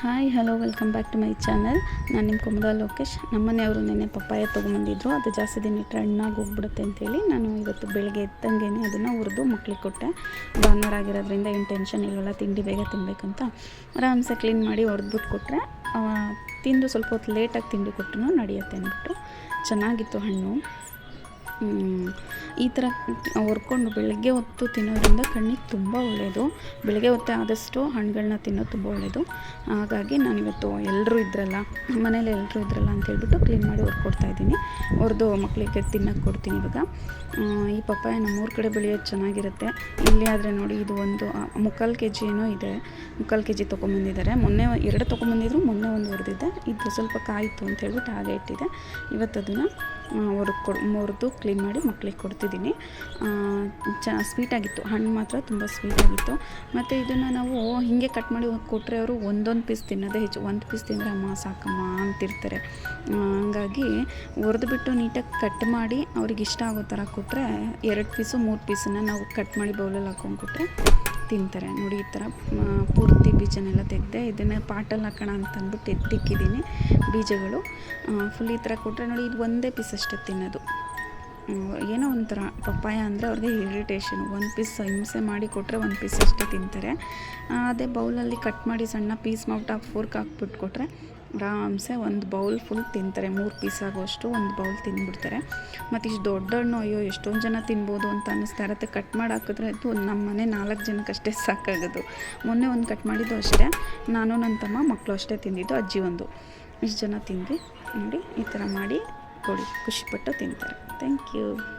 Hi hello welcome back to my channel ನಾನು ನಿಮ್ಮ ಕುಮದ ಲೋಕೇಶ್. ನಮ್ಮನೆಯವರು ನೆನ್ನೆ ಪಪ್ಪಾಯ ತೊಗೊಂಬಂದಿದ್ರು. ಅದು ಜಾಸ್ತಿ ದಿನ ಇಟ್ಟರೆ ಹಣ್ಣಾಗಿ ಹೋಗ್ಬಿಡುತ್ತೆ ಅಂತೇಳಿ ನಾನು ಇವತ್ತು ಬೆಳಗ್ಗೆ ಎದ್ದಂಗೆ ಅದನ್ನು ಹುರಿದು ಮಕ್ಳಿಗೆ ಕೊಟ್ಟೆ. ಭಾನುವಾರ ಆಗಿರೋದ್ರಿಂದ ಏನು ಟೆನ್ಷನ್ ಇರೋಲ್ಲ ತಿಂಡಿ ಬೇಗ ತಿನ್ನಬೇಕಂತ ಆರಾಮ್ಸೆ ಕ್ಲೀನ್ ಮಾಡಿ ಹೊಡೆದ್ಬಿಟ್ಟು ಕೊಟ್ಟರೆ ತಿಂದು ಸ್ವಲ್ಪ ಹೊತ್ತು ಲೇಟಾಗಿ ತಿಂಡಿ ಕೊಟ್ಟರು ನಡೆಯುತ್ತೆ ಅಂದ್ಬಿಟ್ಟು ಚೆನ್ನಾಗಿತ್ತು ಹಣ್ಣು. ಈ ಥರ ಹೊರ್ಕೊಂಡು ಬೆಳಗ್ಗೆ ಹೊತ್ತು ತಿನ್ನೋದ್ರಿಂದ ಕಣ್ಣಿಗೆ ತುಂಬ ಒಳ್ಳೆಯದು ಬೆಳಗ್ಗೆ ಹೊತ್ತು ಆದಷ್ಟು ಹಣ್ಣುಗಳನ್ನ ತಿನ್ನೋದು ತುಂಬ ಒಳ್ಳೆಯದು ಹಾಗಾಗಿ ನಾನಿವತ್ತು ಎಲ್ಲರೂ ಇದ್ರಲ್ಲ, ಮನೇಲಿ ಎಲ್ಲರೂ ಇದ್ರಲ್ಲ ಅಂತ ಹೇಳ್ಬಿಟ್ಟು ಕ್ಲೀನ್ ಮಾಡಿ ಹೊರ್ಕೊಡ್ತಾ ಇದ್ದೀನಿ. ಹೊರ್ದು ಮಕ್ಕಳಿಗೆ ತಿನ್ನೋಕೆ ಕೊಡ್ತೀನಿ ಇವಾಗ. ಈ ಪಪ್ಪಾಯ ನಮ್ಮೂರ ಕಡೆ ಬೆಳೆಯೋದು ಚೆನ್ನಾಗಿರುತ್ತೆ. ಇಲ್ಲಿ ಆದರೆ ನೋಡಿ ಇದು ಒಂದು ಮುಕ್ಕಾಲು ಕೆ ಜಿ ಏನೋ ಇದೆ. ಮುಕ್ಕಾಲು ಕೆ ಜಿ ತೊಗೊಂಬಂದಿದ್ದಾರೆ ಮೊನ್ನೆ ಎರಡು ತೊಗೊಂಬಂದಿದ್ರು ಮೊನ್ನೆ ಒಂದು ಹೊಡೆದಿದ್ದೆ ಇದು ಸ್ವಲ್ಪ ಕಾಯಿತು ಅಂತ ಹೇಳ್ಬಿಟ್ಟು ಹಾಗೆ ಇಟ್ಟಿದೆ. ಇವತ್ತು ಅದನ್ನು ಹೊರಗೆ ಕೊಡು ಮುರಿದು ಕ್ಲೀನ್ ಮಾಡಿ ಮಕ್ಕಳಿಗೆ ಕೊಡ್ತಿದ್ದೀನಿ. ಚ ಸ್ವೀಟಾಗಿತ್ತು ಹಣ್ಣು ಮಾತ್ರ ತುಂಬ ಸ್ವೀಟಾಗಿತ್ತು ಮತ್ತು ಇದನ್ನು ನಾವು ಹೀಗೆ ಕಟ್ ಮಾಡಿ ಕೊಟ್ಟರೆ ಅವರು ಒಂದೊಂದು ಪೀಸ್ ತಿನ್ನೋದೇ ಹೆಚ್ಚು. ಒಂದು ಪೀಸ್ ತಿಂದರೆ ಅಮ್ಮ ಸಾಕಮ್ಮ ಅಂತಿರ್ತಾರೆ. ಹಾಗಾಗಿ ಹಂಗಾಗಿ ಬಿಟ್ಟು ನೀಟಾಗಿ ಕಟ್ ಮಾಡಿ ಅವ್ರಿಗೆ ಇಷ್ಟ ಆಗೋ ಥರ ಕೊಟ್ಟರೆ ಎರಡು ಪೀಸು ಮೂರು ಪೀಸನ್ನು ನಾವು ಕಟ್ ಮಾಡಿ ಬೌಲಲ್ಲಿ ಹಾಕೊಂಡು ಕೊಟ್ಟರೆ ತಿಂತಾರೆ. ನೋಡಿ, ಈ ಥರ ಪೂರ್ತಿ ಬೀಜನೆಲ್ಲ ತೆಗೆದೆ ಇದನ್ನು ಪಾಟಲ್ಲಿ ಹಾಕೋಣ ಅಂತ ಅಂದ್ಬಿಟ್ಟು ಎತ್ತಿಕ್ಕಿದ್ದೀನಿ ಬೀಜಗಳು ಫುಲ್ ಈ ಥರ ಕೊಟ್ಟರೆ ನೋಡಿ, ಇದು ಒಂದೇ ಪೀಸ್ ಅಷ್ಟೇ ತಿನ್ನೋದು. ಏನೋ ಒಂಥರ ಪಪ್ಪಾಯ ಅಂದರೆ ಅವ್ರಿಗೆ ಇರಿಟೇಷನ್ ಒಂದು ಪೀಸ್ ಹಿಂಸೆ ಮಾಡಿ ಕೊಟ್ಟರೆ ಒಂದು ಪೀಸ್ ಅಷ್ಟೇ ತಿಂತಾರೆ. ಅದೇ ಬೌಲಲ್ಲಿ ಕಟ್ ಮಾಡಿ ಸಣ್ಣ ಪೀಸ್ ಮಾಡ್ಬಿಟ್ಟು ಫೋರ್ಕ್ ಹಾಕ್ಬಿಟ್ಟು ಕೊಟ್ಟರೆ ಆರಾಮ್ಸೆ ಒಂದು ಬೌಲ್ ಫುಲ್ ತಿಂತಾರೆ. ಮೂರು ಪೀಸ್ ಆಗೋಷ್ಟು ಒಂದು ಬೌಲ್ ತಿಂದ್ಬಿಡ್ತಾರೆ. ಮತ್ತು ಇಷ್ಟು ದೊಡ್ಡ ಹಣ್ಣು ಅಯ್ಯೋ, ಎಷ್ಟೊಂದು ಜನ ತಿನ್ಬೋದು ಅಂತ ಅನ್ನಿಸ್ತಾ ಇರತ್ತೆ. ಕಟ್ ಮಾಡಿ ಹಾಕಿದ್ರೆ ಅದು ನಮ್ಮ ಮನೆ ನಾಲ್ಕು ಜನಕ್ಕಷ್ಟೇ ಸಾಕಾಗೋದು. ಮೊನ್ನೆ ಒಂದು ಕಟ್ ಮಾಡಿದ್ದು ಅಷ್ಟೇ. ನಾನು ನನ್ನ ತಮ್ಮ ಮಕ್ಕಳು ಅಷ್ಟೇ ತಿಂದಿದ್ದು, ಅಜ್ಜಿ ಒಂದು. ಇಷ್ಟು ಜನ ತಿಂದ್ವಿ. ನೋಡಿ, ಈ ಥರ ಮಾಡಿ ಕೊಡಿ. ಖುಷಿಪಟ್ಟು ತಿಂತಾರೆ. Thank you